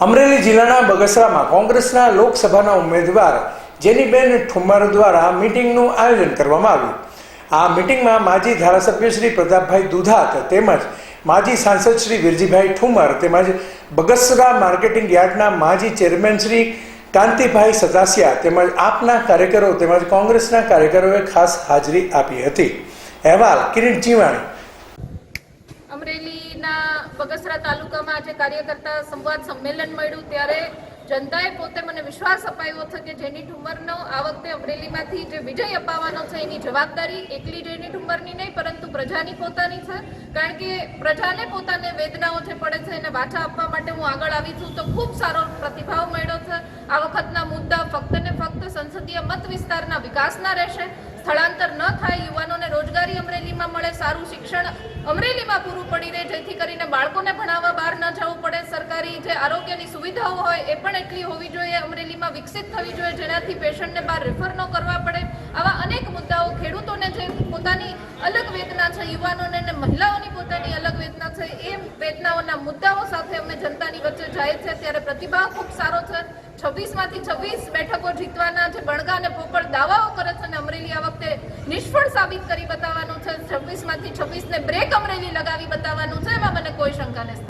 અમરેલી જિલ્લાના બગસરામાં કોંગ્રેસના લોકસભાના ઉમેદવાર જેનીબેન ઠુમર દ્વારા મિટિંગનું આયોજન કરવામાં આવ્યું. આ મિટિંગમાં માજી ધારાસભ્ય શ્રી પ્રતાપભાઈ દુધાત તેમજ માજી સાંસદ શ્રી વિરજીભાઈ ઠુમર તેમજ બગસરા માર્કેટિંગ યાર્ડના માજી ચેરમેન શ્રી કાંતિભાઈ સતાસિયા તેમજ આપના કાર્યકરો તેમજ કોંગ્રેસના કાર્યકરોએ ખાસ હાજરી આપી હતી. અહેવાલ કિરીટ જીવાણી બગસરા તાલુકામાં આજે કાર્યકર્તા સંવાદ સંમેલન મળ્યું ત્યારે જનતાએ પોતે મને વિશ્વાસ અપાયો છે કે જેની ઠુમરનો આ વખતે અમરેલીમાંથી જે વિજય અપાવવાનો છે એની જવાબદારી એકલી જેની ઠુમરની નહીં, પરંતુ પ્રજાની પોતાની છે. કારણ કે પ્રજાને પોતાને વેદનાઓ જે પડે છે એને વાચા આપવા માટે હું આગળ આવી છું તો ખૂબ સારો પ્રતિભાવ મળ્યો છે. આ વખતના મુદ્દા ફક્ત ને ફક્ત સંસદીય મત વિસ્તારના વિકાસના રહેશે. સ્થળાંતર ન થાય યુવાનોને રોજગારી અમરેલીમાં મળે સારું શિક્ષણ અમરેલીમાં પૂરું પડી રહે જેથી કરીને બાળકોને ભણાવવા બહાર ન જવું પડે. સરકારી જે આરોગ્યની સુવિધાઓ હોય એ પણ એટલી હોવી જોઈએ. અમરેલીમાં વિકસિત થવી જોઈએ, જેનાથી પેશન્ટને બહાર રેફર ન કરવા પડે. આવા અનેક મુદ્દાઓ ખેડૂતોને જે પોતાની અલગ વેદના છે, યુવાનોને અને મહિલાઓની પોતાની અલગ વેદના છે, એ વેદનાઓના મુદ્દાઓ સાથે અમે જનતાની વચ્ચે જાય છે. ત્યારે પ્રતિભાવ ખૂબ સારો છે. છવ્વીસમાંથી છવ્વીસ બેઠકો જીતવાના જે બણગા અને પોપળ દાવાઓ કરે છે અને અમરેલી આ વખતે નિષ્ફળ સાબિત કરી બતાવવાનું માંથી છવ્વીસ ને બ્રેક અમરેલી લગાવી બતાવવાનું છે. એમાં મને કોઈ શંકા નથી.